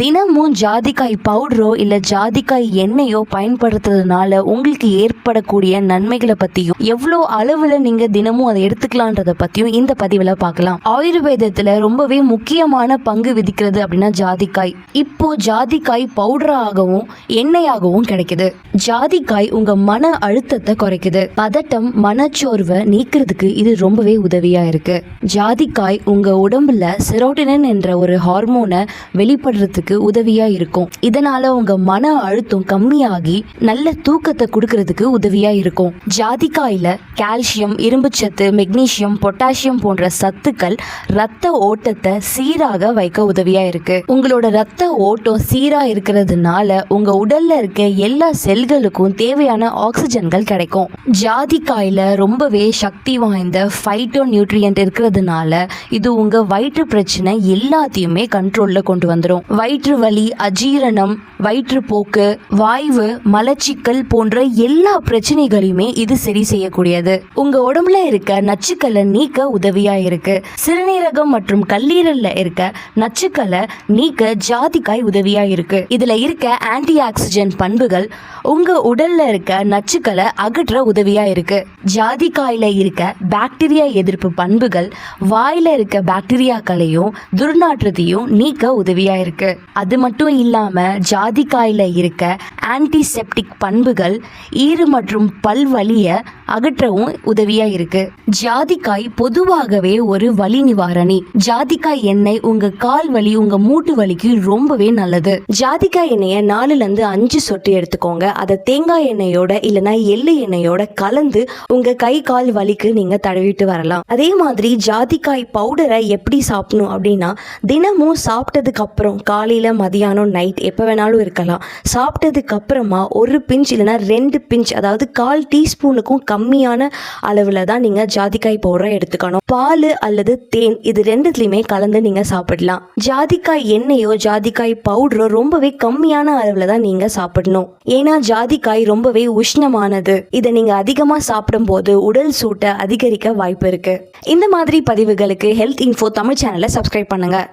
தினமும் ஜாதிக்காய் பவுடரோ இல்லை ஜாதிக்காய் எண்ணெயோ பயன்படுத்துறதுனால உங்களுக்கு ஏற்படக்கூடிய நன்மைகளை பற்றியும் எவ்வளோ அளவில் நீங்கள் தினமும் அதை எடுத்துக்கலான்றத பற்றியும் இந்த பதிவில் பார்க்கலாம். ஆயுர்வேதத்தில் ரொம்பவே முக்கியமான பங்கு விதிக்கிறது அப்படின்னா ஜாதிக்காய். இப்போ ஜாதிக்காய் பவுடராகவும் எண்ணெயாகவும் கிடைக்குது. ஜாதிக்காய் உங்கள் மன அழுத்தத்தை குறைக்குது. பதட்டம் மனச்சோர்வை நீக்கிறதுக்கு இது ரொம்பவே உதவியாக இருக்குது ஜாதிக்காய் உங்கள் உடம்புல செரோட்டினன் என்ற ஒரு ஹார்மோனை வெளிப்படுறதுக்கு உதவியா இருக்கும். இதனால உங்க மன அழுத்தம் கம்மியாகி நல்ல தூக்கத்தை கொடுக்கறதுக்கு உதவியா இருக்கும். ஜாதிக்காயில கால்சியம் இரும்புச்சத்து மெக்னீசியம் பொட்டாசியம் போன்ற சத்துக்கள் ரத்த ஓட்டத்தை சீராக வைக்க உதவியா இருக்கு. உங்களோட ரத்த ஓட்டம் சீரா இருக்கிறதுனால உங்க உடல்ல இருக்க எல்லா செல்களுக்கும் தேவையான ஆக்சிஜன்கள் கிடைக்கும். ஜாதிக்காயில ரொம்பவே சக்தி வாய்ந்த ஃபைட்டோ நியூட்ரியன்ட் இருக்கிறதுனால இது உங்க வயிற்று பிரச்சனை எல்லாத்தையுமே கண்ட்ரோல்ல கொண்டு வந்துடும் வயிற்று வயிற்று வலி அஜீரணம் வயிற்றுப்போக்கு வாய்வு மலச்சிக்கல் போன்ற எல்லா பிரச்சனைகளையுமே இது சரி செய்யக்கூடியது. உங்க உடம்புல இருக்க நச்சுக்களை நீக்க உதவியா இருக்கு. சிறுநீரகம் மற்றும் கல்லீரல்ல இருக்க நச்சுக்களை நீக்க ஜாதிக்காய் உதவியா இருக்கு. இதுல இருக்க ஆன்டி ஆக்சிஜன் பண்புகள் உங்க உடல்ல இருக்க நச்சுக்களை அகற்ற உதவியா இருக்கு. ஜாதிக்காயில இருக்க பாக்டீரியா எதிர்ப்பு பண்புகள் வாயில இருக்க பாக்டீரியாக்களையும் துர்நாற்றத்தையும் நீக்க உதவியா இருக்கு. அது மட்டும் இல்லாம ஜாதிக்காயில் இருக்க ஆன்டிசெப்டிக் பண்புகள் ஈறு மற்றும் பல் வலிய அகற்றவும் உதவியா இருக்கு. ஜாதிக்காய் பொதுவாகவே ஒரு வலி நிவாரணி. ஜாதிக்காய் எண்ணெய் உங்க கால் வலி உங்க மூட்டு வலிக்கு ரொம்பவே நல்லது. ஜாதிக்காய் எண்ணெயை நாலுல இருந்து அஞ்சு சொட்டு எடுத்துக்கோங்க. அதை தேங்காய் எண்ணெயோட இல்லைன்னா எள்ளு எண்ணெயோட கலந்து உங்க கை கால் வலிக்கு நீங்க தடவிட்டு வரலாம். அதே மாதிரி ஜாதிக்காய் பவுடரை எப்படி சாப்பிடணும் அப்படின்னா தினமும் சாப்பிட்டதுக்கு அப்புறம் காலையில மதியானம் நைட் எப்போ வேணாலும் இருக்கலாம். சாப்பிட்டதுக்கு அப்புறமா ஒரு பிஞ்ச் இல்லைன்னா ரெண்டு பிஞ்ச் அதாவது கால் டீஸ்பூனுக்கும் கம்மியான அளவில் தான் நீங்கள் ஜாதிக்காய் பவுடரை எடுத்துக்கணும். பால் அல்லது தேன் இது ரெண்டுத்துலையுமே கலந்து நீங்கள் சாப்பிடலாம். ஜாதிக்காய் எண்ணெயோ ஜாதிக்காய் பவுடரோ ரொம்பவே கம்மியான அளவில் தான் நீங்கள் சாப்பிடணும். ஏன்னா ஜாதிக்காய் ரொம்பவே உஷ்ணமானது. இதை நீங்கள் அதிகமாக சாப்பிடும்போது உடல் சூட்டை அதிகரிக்க வாய்ப்பு இருக்குது இந்த மாதிரி பதிவுகளுக்கு ஹெல்த் இன்ஃபோ தமிழ் சேனலை சப்ஸ்கிரைப் பண்ணுங்கள்